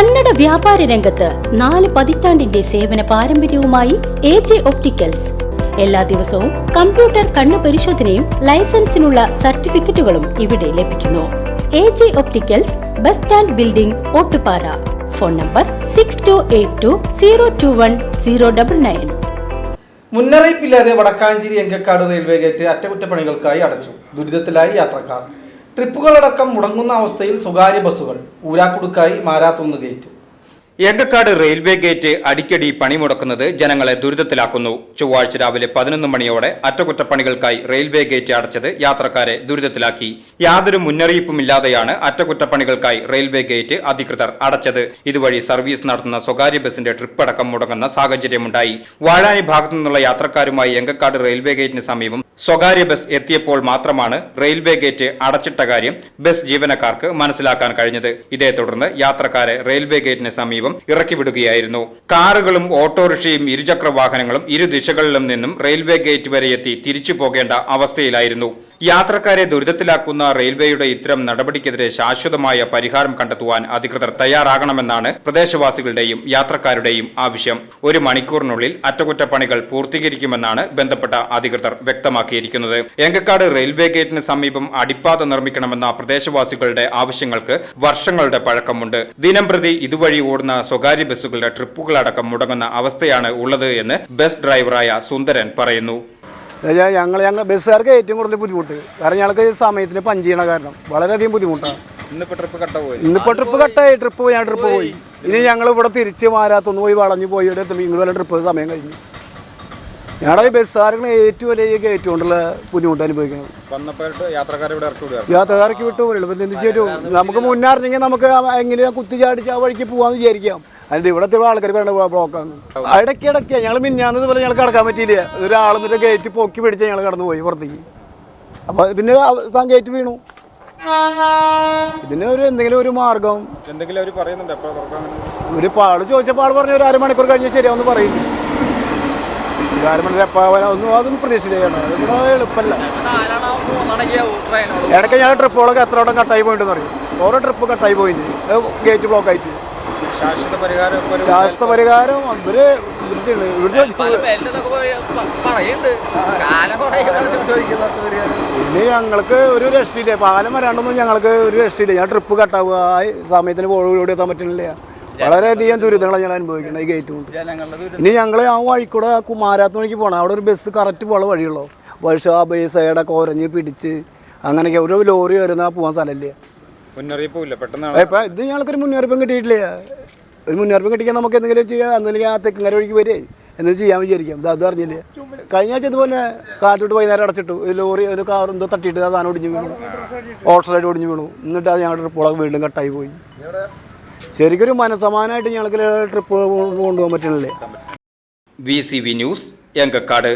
കന്നഡ വ്യാപാര രംഗത്ത് നാല് പതിറ്റാണ്ടിന്റെ സേവന പാരമ്പര്യവുമായി എ ജെ ഒപ്റ്റിക്കൽസ്. എല്ലാ ദിവസവും കമ്പ്യൂട്ടർ കണ്ണു പരിശോധനയും ലൈസൻസിനുള്ള സർട്ടിഫിക്കറ്റുകളും ഇവിടെ ലഭിക്കുന്നു. A J opticals bus stand building Ottupara. Phone number six two eight two zero two one zero double nine മുന്നറിയിപ്പില്ലാതെ Vadakkanchery Engakkad railway gate അറ്റകുറ്റപ്പണികൾക്കായി അടച്ചു. ദുരിതത്തിലായി യാത്രക്കാർ. ട്രിപ്പുകളടക്കം മുടങ്ങുന്ന അവസ്ഥയിൽ സ്വകാര്യ ബസ്സുകൾ ഊരാക്കുടുക്കായി Marathunnu gate. Engakkad railway gate അടിക്കടി പണിമുടക്കുന്നത് ജനങ്ങളെ ദുരിതത്തിലാക്കുന്നു. ചൊവ്വാഴ്ച രാവിലെ പതിനൊന്ന് മണിയോടെ അറ്റകുറ്റപ്പണികൾക്കായി റെയിൽവേ ഗേറ്റ് അടച്ചത് യാത്രക്കാരെ ദുരിതത്തിലാക്കി. യാതൊരു മുന്നറിയിപ്പുമില്ലാതെയാണ് അറ്റകുറ്റപ്പണികൾക്കായി റെയിൽവേ ഗേറ്റ് അധികൃതർ അടച്ചത്. ഇതുവഴി സർവീസ് നടത്തുന്ന സ്വകാര്യ ബസിന്റെ ട്രിപ്പ് അടക്കം മുടങ്ങുന്ന സാഹചര്യമുണ്ടായി. വാഴാനി ഭാഗത്തു നിന്നുള്ള യാത്രക്കാരുമായി എങ്കക്കാട് റെയിൽവേ ഗേറ്റിന് സമീപം സ്വകാര്യ ബസ് എത്തിയപ്പോൾ മാത്രമാണ് റെയിൽവേ ഗേറ്റ് അടച്ചിട്ട കാര്യം ബസ് ജീവനക്കാർക്ക് മനസ്സിലാക്കാൻ കഴിഞ്ഞത്. ഇതേ തുടർന്ന് യാത്രക്കാരെ റെയിൽവേ ഗേറ്റിന് സമീപം ഇറക്കി വിടുകയായിരുന്നു കാറുകളും ഓട്ടോറിക്ഷയും ഇരുചക്ര വാഹനങ്ങളും ഇരു ദിശകളിലും നിന്നും റെയിൽവേ ഗേറ്റ് വരെ എത്തി തിരിച്ചു പോകേണ്ട അവസ്ഥയിലായിരുന്നു. യാത്രക്കാരെ ദുരിതത്തിലാക്കുന്ന റെയിൽവേയുടെ ഇത്തരം നടപടിക്കെതിരെ ശാശ്വതമായ പരിഹാരം കണ്ടെത്തുവാൻ അധികൃതർ തയ്യാറാകണമെന്നാണ് പ്രദേശവാസികളുടെയും യാത്രക്കാരുടെയും ആവശ്യം. ഒരു മണിക്കൂറിനുള്ളിൽ അറ്റകുറ്റപ്പണികൾ പൂർത്തീകരിക്കുമെന്നാണ് ബന്ധപ്പെട്ട അധികൃതർ വ്യക്തമാക്കിയിരിക്കുന്നത്. എങ്കക്കാട് റെയിൽവേ ഗേറ്റിന് സമീപം അടിപ്പാത നിർമ്മിക്കണമെന്ന പ്രദേശവാസികളുടെ ആവശ്യങ്ങൾക്ക് വർഷങ്ങളുടെ പഴക്കമുണ്ട്. ദിനംപ്രതി ഇതുവഴി ഓടുന്ന സ്വകാര്യ ബസ്സുകളുടെ ട്രിപ്പുകളടക്കം മുടങ്ങുന്ന അവസ്ഥയാണ് ഉള്ളത് എന്ന് ബസ് ഡ്രൈവറായ സുന്ദരൻ പറയുന്നു. ഞങ്ങൾ ഞങ്ങൾ ബസ്സുകാർക്ക് ഏറ്റവും കൂടുതൽ ബുദ്ധിമുട്ട്. കാരണം ഞങ്ങൾക്ക് സമയത്തിന് പഞ്ച് ചെയ്യണ കാരണം വളരെയധികം ബുദ്ധിമുട്ടാണ്. ഇന്നിപ്പോ ട്രിപ്പ് കട്ട പോയി. ഇന്നിപ്പോ ട്രിപ്പ് കട്ടായി ട്രിപ്പ് പോയി ഞാൻ ട്രിപ്പ് പോയി. ഇനി ഞങ്ങൾ ഇവിടെ തിരിച്ച് മാരാത്തൊന്ന് പോയി വളഞ്ഞു പോയി ഇവിടെ എത്തുമ്പോൾ ഇങ്ങോട്ട് ട്രിപ്പ് സമയം കഴിഞ്ഞു. ഞങ്ങളുടെ ഈ ബസ്സുകാർക്ക് ഏറ്റവും വലിയ ഗേറ്റ് കൊണ്ടുള്ള ബുദ്ധിമുട്ട് അനുഭവിക്കുന്നത് ഇവിടെ യാത്രക്കാർക്ക് വിട്ടു പോലും ഇപ്പം നമുക്ക് മുന്നറിഞ്ഞെങ്കിൽ നമുക്ക് എങ്ങനെ കുത്തിച്ചാടിച്ച് ആ വഴിക്ക് പോകാമെന്ന് വിചാരിക്കാം. അതിന് ഇവിടത്തെ ആൾക്കാർ വേണ്ട ബ്ലോക്കാണ് ഇടയ്ക്ക് ഇടയ്ക്ക് ഞങ്ങൾ മിന്നാന്നത് പോലെ ഞങ്ങൾ കടക്കാൻ പറ്റിയില്ല. ഒരാൾ എന്നിട്ട് ഗേറ്റ് പൊക്കി പിടിച്ച് ഞങ്ങൾ കടന്നു പോയി പുറത്തേക്ക്. അപ്പോൾ പിന്നെ താൻ ഗേറ്റ് വീണു. ഇതിന് ഒരു എന്തെങ്കിലും ഒരു മാർഗം. എന്തെങ്കിലും ഒരു പറയുന്നുണ്ട്? ഒരു പാട് ചോദിച്ച പാട് പറഞ്ഞ ഒരു അരമണിക്കൂർ കഴിഞ്ഞ് ശരിയാവുമെന്ന് പറയുന്നു എപ്പോൾ ഒന്നും അതൊന്നും പ്രതീക്ഷിച്ചില്ല എളുപ്പമല്ല ഇടയ്ക്ക് ഞാൻ ട്രിപ്പുകളൊക്കെ എത്ര വട്ടം കട്ടായി പോയിട്ട് പറയും ഓരോ ട്രിപ്പ് കട്ടായി പോയി ഗേറ്റ് ബ്ലോക്ക് ആയിട്ട്. ശാശ്വത പരിഹാരം പരിഹാരം ഇവർ ഇനി ഞങ്ങൾക്ക് ഒരു രക്ഷയില്ല. പാലം വരാണ്ടൊന്നും ഞങ്ങൾക്ക് ഒരു രക്ഷയില്ല. ഞാൻ ട്രിപ്പ് കട്ടാവുക ആ സമയത്തിന് ഓടി എത്താൻ പറ്റുന്നില്ല വളരെയധികം ദുരിതങ്ങളാണ് ഞങ്ങൾ അനുഭവിക്കുന്നത് ഈ ഗേറ്റ് കൊണ്ട്. ഇനി ഞങ്ങൾ ആ വഴിക്കൂടെ കുമാരാത്ത വഴിക്ക് പോകണം അവിടെ ഒരു ബസ് കറക്റ്റ് പോകാൻ വഴിയുള്ളൂ. വഴിഷ ആ ബസ് സൈഡൊക്കെ ഒരഞ്ഞ് പിടിച്ച് അങ്ങനെയൊക്കെ ഒരു ലോറി വരുന്ന പോകാൻ സ്ഥലമില്ല. മുന്നറിയിപ്പില്ല പെട്ടെന്ന് ഇപ്പം ഇത് ഞങ്ങൾക്കൊരു മുന്നറിയിപ്പും കിട്ടിയിട്ടില്ല. ഒരു മുന്നറിയിപ്പ് കിട്ടിയാൽ നമുക്ക് എന്തെങ്കിലും ചെയ്യാം എന്തെങ്കിലും ആ തെക്കങ്കര വഴിക്ക് വരെ എന്തെങ്കിലും ചെയ്യാൻ വിചാരിക്കാം. ഇത് അത് അറിഞ്ഞില്ല. കഴിഞ്ഞ ആഴ്ച ഇതുപോലെ കാറ്റോട്ട് വൈകുന്നേരം അടച്ചിട്ടു. ഒരു ലോറി ഒരു കാർ എന്തോ തട്ടിയിട്ട് ആ സാധനം ഒടിഞ്ഞു വീണു. ഓട്ടോസൈഡ് ഒടിഞ്ഞു വീണു. എന്നിട്ട് അത് ഞങ്ങളുടെ പുളക് വീണ്ടും കട്ടായി പോയി. ശരിക്കൊരു മനസമാനമായിട്ട് ഞങ്ങൾക്ക് ട്രിപ്പ് കൊണ്ടുപോകാൻ പറ്റണില്ലേ? V C V news Engakkad.